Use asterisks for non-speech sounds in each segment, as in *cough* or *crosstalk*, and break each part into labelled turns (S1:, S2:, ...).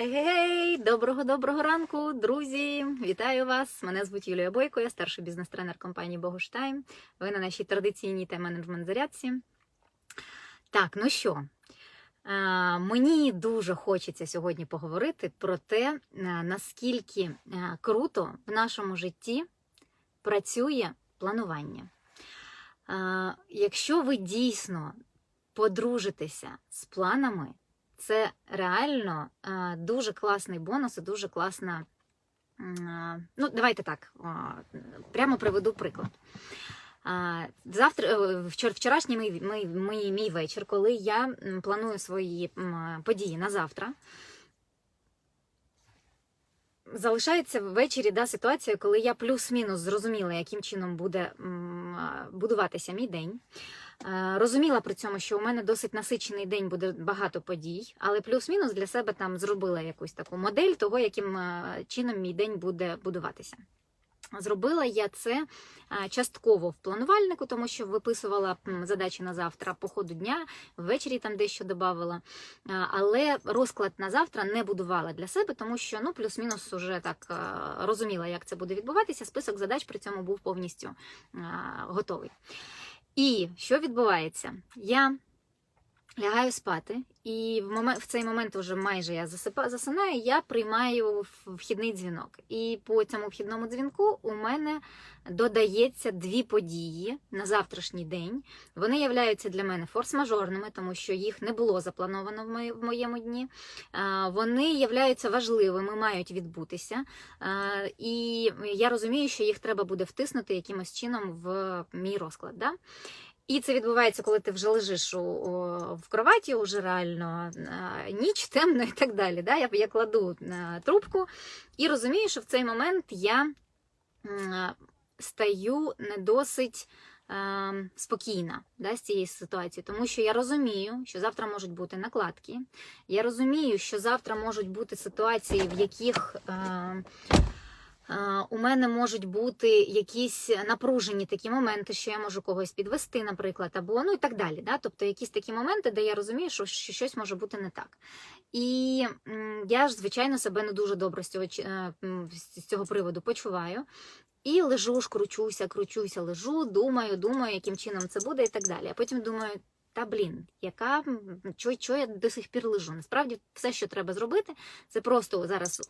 S1: Гей, доброго доброго ранку, друзі! Вітаю вас! Мене звуть Юлія Бойко, я старший бізнес-тренер компанії Богуштайм. Ви на нашій традиційній тайм-менеджмент зарядці. Так, ну що, мені дуже хочеться сьогодні поговорити про те, наскільки круто в нашому житті працює планування. Якщо ви дійсно подружитеся з планами, це реально е, дуже класний бонус і дуже класна. е, Ну, давайте так, прямо приведу приклад. Е, Завтра, вчор- вчорашній мій, мій, мій, мій вечір, коли я планую свої події на завтра. Залишається ввечері да, ситуація, коли я плюс-мінус зрозуміла, яким чином буде будуватися мій день. Е, Розуміла при цьому, що у мене досить насичений день буде багато подій, але плюс-мінус для себе там зробила якусь таку модель того, яким е, чином мій день буде будуватися. Зробила я це е, частково в планувальнику, тому що виписувала задачі на завтра по ходу дня, ввечері там дещо додавала. Але розклад на завтра не будувала для себе, тому що ну плюс-мінус уже так розуміла, як це буде відбуватися. Список задач при цьому був повністю готовий. І що відбувається? Я лягаю спати, і в, момент, в цей момент вже майже я засипа, засинаю, я приймаю вхідний дзвінок. І по цьому вхідному дзвінку у мене додається дві події на завтрашній день. Вони являються для мене форс-мажорними, тому що їх не було заплановано в, мої- в моєму дні. Вони являються важливими, мають відбутися. І я розумію, що їх треба буде втиснути якимось чином в мій розклад. Да? І це відбувається, коли ти вже лежиш у, в кроваті, уже реально ніч, темно і так далі. Да? Я, я кладу а, трубку і розумію, що в цей момент я стаю не досить а, спокійна да, з цієї ситуації, тому що я розумію, що завтра можуть бути накладки. Я розумію, що завтра можуть бути ситуації, в яких. Е, У мене можуть бути якісь напружені такі моменти, що я можу когось підвести, наприклад, або ну і так далі. Да? Тобто якісь такі моменти, де я розумію, що, що щось може бути не так. І я ж, звичайно, себе не дуже добре з цього, е, з цього приводу почуваю. І лежу, ж, кручуся, кручуся, лежу, думаю, думаю, яким чином це буде, і так далі. А потім думаю. Та блін, яка чого, чого я до сих пір лежу? Насправді, все, що треба зробити, це просто зараз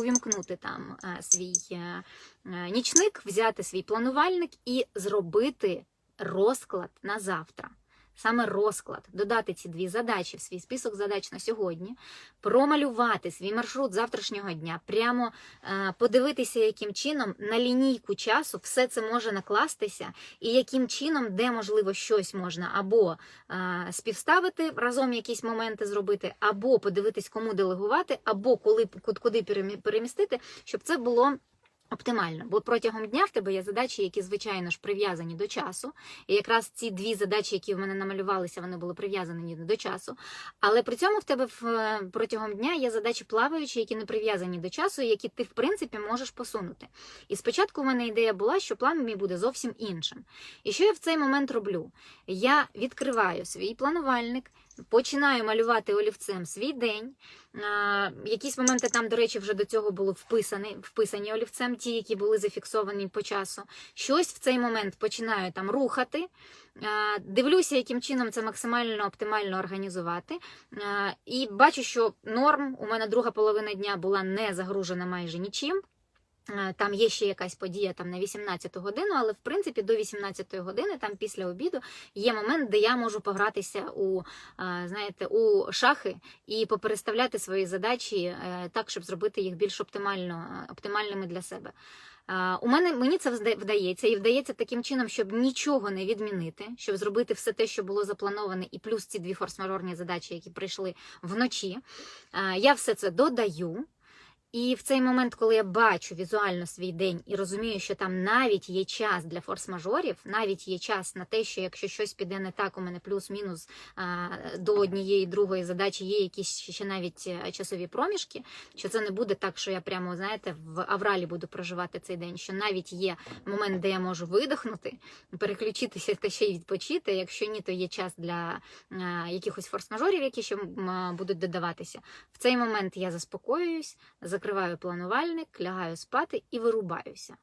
S1: увімкнути там е, свій е, е, нічник, взяти свій планувальник і зробити розклад на завтра. Саме розклад, додати ці дві задачі в свій список задач на сьогодні, промалювати свій маршрут завтрашнього дня, прямо е, подивитися, яким чином на лінійку часу все це може накластися, і яким чином, де можливо щось можна або е, співставити разом якісь моменти зробити, або подивитись, кому делегувати, або коли куди перемі- перемістити, щоб це було. Оптимально, бо протягом дня в тебе є задачі, які, звичайно ж, прив'язані до часу. І якраз ці дві задачі, які в мене намалювалися, вони були прив'язані до часу. Але при цьому в тебе е, протягом дня є задачі плаваючі, які не прив'язані до часу, які ти, в принципі, можеш посунути. І спочатку в мене ідея була, що план мій буде зовсім іншим. І що я в цей момент роблю? Я відкриваю свій планувальник, починаю малювати олівцем свій день. Якісь моменти там, до речі, вже до цього були вписані, вписані олівцем, ті, які були зафіксовані по часу. Щось в цей момент починаю там рухати. Дивлюся, яким чином це максимально оптимально організувати. І бачу, що норм у мене друга половина дня була не загружена майже нічим. Е, Там є ще якась подія там на 18 годину, але в принципі до 18 години, там після обіду, є момент, де я можу погратися у е, знаєте, у шахи і попереставляти свої задачі е, так, щоб зробити їх більш оптимально, оптимальними для себе. У мене мені це вдається, і вдається таким чином, щоб нічого не відмінити, щоб зробити все те, що було заплановане, і плюс ці дві форс-мажорні задачі, які прийшли вночі. Я все це додаю. І в цей момент, коли я бачу візуально свій день і розумію, що там навіть є час для форс-мажорів, навіть є час на те, що якщо щось піде не так, у мене плюс-мінус до однієї другої задачі є якісь ще навіть е, часові проміжки, що це не буде так, що я прямо знаєте в авралі буду проживати цей день. Що навіть є момент, де я можу видихнути, переключитися та ще й відпочити. Якщо ні, то є час для а, якихось форс-мажорів, які ще будуть додаватися. В цей момент я заспокоююсь, закриваю планувальник, лягаю спати і вирубаюся.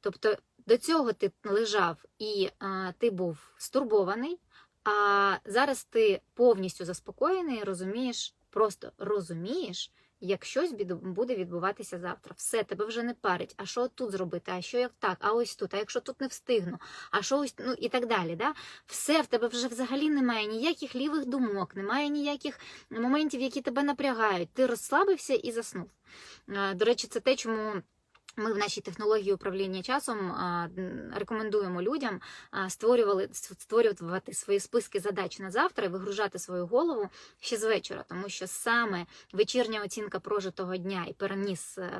S1: Тобто до цього ти лежав і а, ти був стурбований, а зараз ти повністю заспокоєний розумієш, просто розумієш, як щось буде відбуватися завтра. Все, тебе вже не парить. А що тут зробити? А що як так? А ось тут, а якщо тут не встигну, а що ось ну і так далі. Да? Все в тебе вже взагалі немає ніяких лівих думок, немає ніяких моментів, які тебе напрягають. Ти розслабився і заснув. Е, До речі, це те, чому. Ми в нашій технології управління часом рекомендуємо людям створювали створювати свої списки задач на завтра і вигружати свою голову ще з вечора, тому що саме вечірня оцінка прожитого дня і переніс е,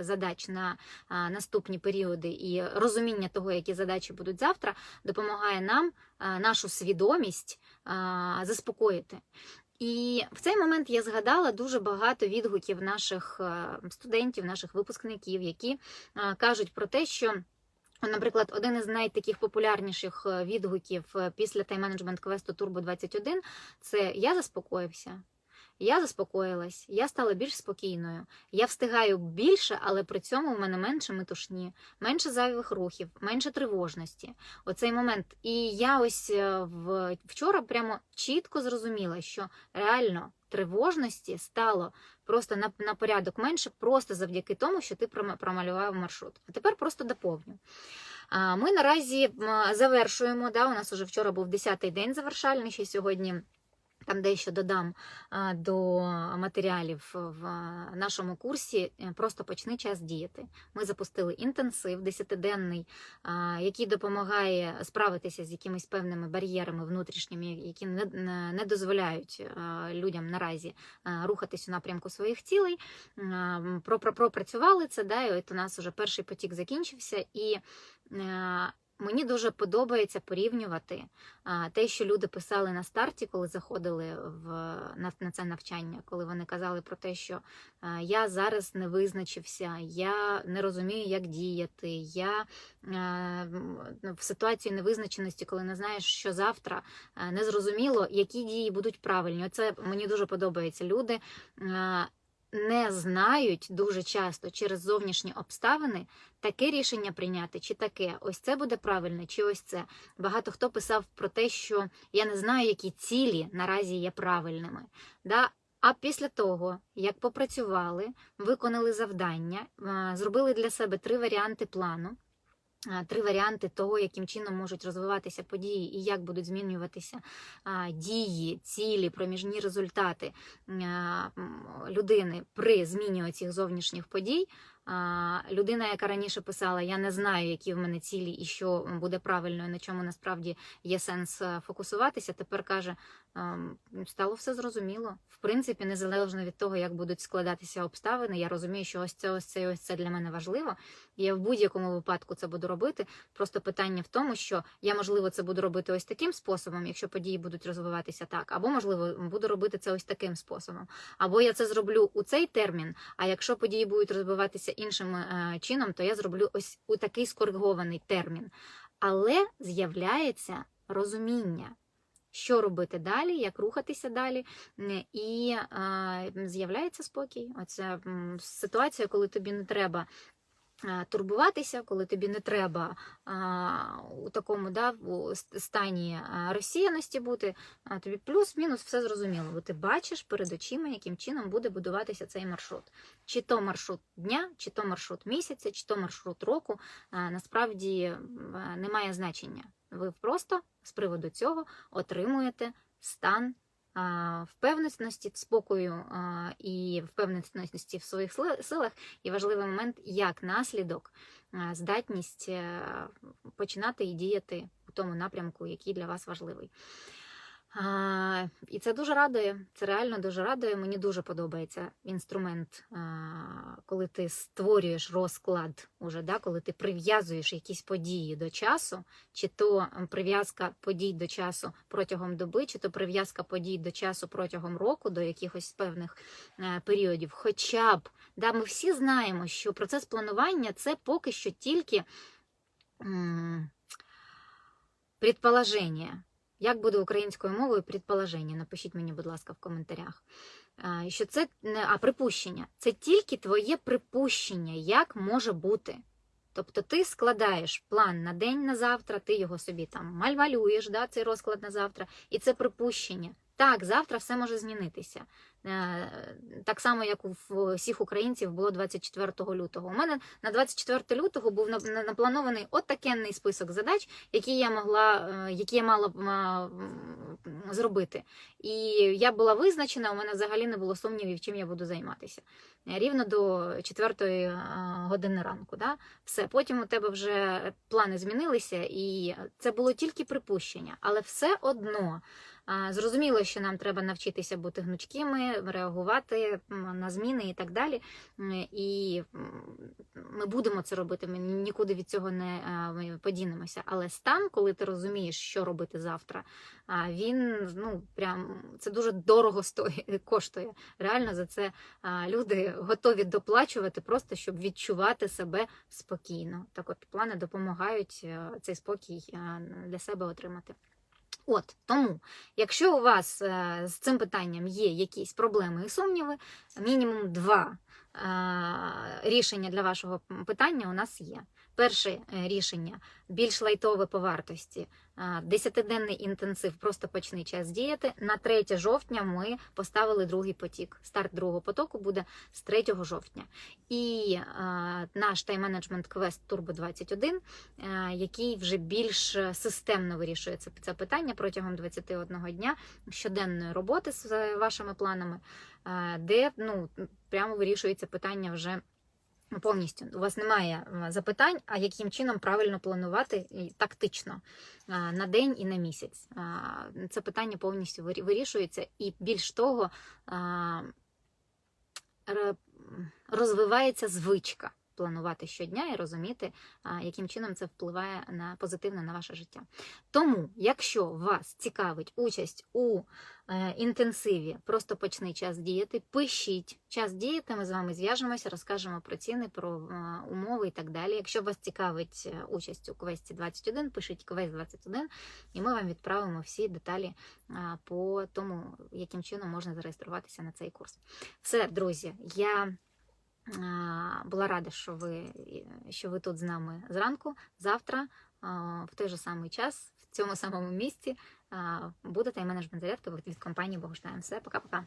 S1: задач на наступні періоди і розуміння того, які задачі будуть завтра, допомагає нам нашу свідомість заспокоїти. І в цей момент я згадала дуже багато відгуків наших е, студентів, наших випускників, які е, кажуть про те, що. Наприклад, один із найтаких популярніших е, відгуків після тайм-менеджмент квесту Turbo 21 це я заспокоївся. Я заспокоїлась, я стала більш спокійною. Я встигаю більше, але при цьому в мене менше метушні, менше зайвих рухів, менше тривожності. Оцей момент. І я ось е, в- вчора прямо чітко зрозуміла, що реально тривожності стало просто на, на порядок менше, просто завдяки тому, що ти промалював маршрут. А тепер просто доповню. Ми наразі завершуємо. Да, у нас уже вчора був 10-й день завершальний, ще сьогодні. Там дещо додам до матеріалів в нашому курсі. е, Просто почни час діяти. Ми запустили інтенсив 10-денний, який допомагає справитися з якимись певними бар'єрами внутрішніми, які не, дозволяють людям наразі рухатись у напрямку своїх цілей. Пропрацювали це, да, і от у нас вже перший потік закінчився, і е, мені дуже подобається порівнювати те, що люди писали на старті, коли заходили в, на, на це навчання, коли вони казали про те, що я зараз не визначився, я не розумію, як діяти, я в ситуації невизначеності, коли не знаєш, що завтра, не зрозуміло, які дії будуть правильні. Оце мені дуже подобається. Люди не знають дуже часто через зовнішні обставини таке рішення прийняти, чи таке, ось це буде правильне, чи ось це. Багато хто писав про те, що я не знаю, які цілі наразі є правильними. Да? А після того, як попрацювали, виконали завдання, зробили для себе три варіанти плану. Три варіанти того, яким чином можуть розвиватися події і як будуть змінюватися дії, цілі, проміжні результати людини при зміні цих зовнішніх подій. Людина, яка раніше писала, я не знаю, які в мене цілі і що буде правильно, і на чому насправді є сенс е, фокусуватися. Тепер каже, ем, стало все зрозуміло. В принципі, незалежно від того, як будуть складатися обставини, я розумію, що ось це, ось це, ось це для мене важливо. Я в будь-якому випадку це буду робити. Просто питання в тому, що я можливо це буду робити ось таким способом, якщо події будуть розвиватися так, або можливо буду робити це ось таким способом, або я це зроблю у цей термін. А якщо події будуть розвиватися іншим е, чином, то я зроблю ось у такий скоригований термін. Але з'являється розуміння. Що робити далі, як рухатися далі, і е, з'являється спокій. Оця ситуація, коли тобі не треба турбуватися, коли тобі не треба а, у такому да, стані розсіяності бути, а, тобі плюс-мінус все зрозуміло, бо ти бачиш перед очима, яким чином буде будуватися цей маршрут. Чи то маршрут дня, чи то маршрут місяця, чи то маршрут року, а, насправді не має значення. Ви просто з приводу цього отримуєте стан впевненості, спокою і впевненості в своїх силах. І важливий момент, як наслідок, здатність е, починати і діяти у тому напрямку, який для вас важливий. А, і це дуже радує. Це реально дуже радує. Мені дуже подобається інструмент, а, коли ти створюєш розклад, уже, да, коли ти прив'язуєш якісь події до часу, чи то прив'язка подій до часу протягом доби, чи то прив'язка подій до часу протягом року, до якихось певних е, періодів. Хоча б да, ми всі знаємо, що процес планування це поки що тільки. м, Предположення. Як буде українською мовою предположення? Напишіть мені, будь ласка, в коментарях. Що це а припущення. Це тільки твоє припущення, як може бути. Тобто ти складаєш план на день на завтра, ти його собі там мальвалюєш, да, цей розклад на завтра, і це припущення. Так, завтра все може змінитися. Е, Так само, як у всіх українців було 24 лютого. У мене на 24 лютого був на- на- напланований отакенний список задач, які я могла, е, які я мала зробити. І я була визначена, у мене взагалі не було сумнівів, чим я буду займатися. Е, Рівно до 4 години ранку. Да? Все, потім у тебе вже плани змінилися, і це було тільки припущення, але все одно. Зрозуміло, що нам треба навчитися бути гнучкими, реагувати на зміни і так далі. І ми будемо це робити. Ми нікуди від цього не подінемося. Але стан, коли ти розумієш, що робити завтра, він ну прям це дуже дорого стоїть, *laughs* коштує. Реально за це люди готові доплачувати просто, щоб відчувати себе спокійно. Так, от плани допомагають е, цей спокій е, для себе отримати. От тому, якщо у вас е, з цим питанням є якісь проблеми і сумніви, мінімум два е, рішення для вашого питання у нас є. Перше е, рішення більш лайтове по вартості. Е, Десятиденний інтенсив, просто почни час діяти. На 3 жовтня ми поставили другий потік. Старт другого потоку буде з 3 жовтня. І е, наш тайм-менеджмент квест Turbo 21, е, який вже більш системно вирішує це, це питання протягом 21 дня щоденної роботи з е, вашими планами, е, де ну, прямо вирішується питання вже. Повністю. У вас немає запитань, а яким чином правильно планувати тактично на день і на місяць. Це питання повністю вирішується, і більш того, розвивається звичка планувати щодня і розуміти, яким чином це впливає на позитивно на ваше життя. Тому, якщо вас цікавить участь у е, інтенсиві, просто почни час діяти, пишіть час діяти. Ми з вами зв'яжемося, розкажемо про ціни, про е, умови і так далі. Якщо вас цікавить е, участь у квесті 21, пишіть квест 21, і ми вам відправимо всі деталі по тому, яким чином можна зареєструватися на цей курс. Все, друзі, я була рада, що ви, що ви тут з нами зранку. Завтра в той же самий час, в цьому самому місці буде тайм-менеджмент зарядки від компанії Богуштайм. Все, пока-пока.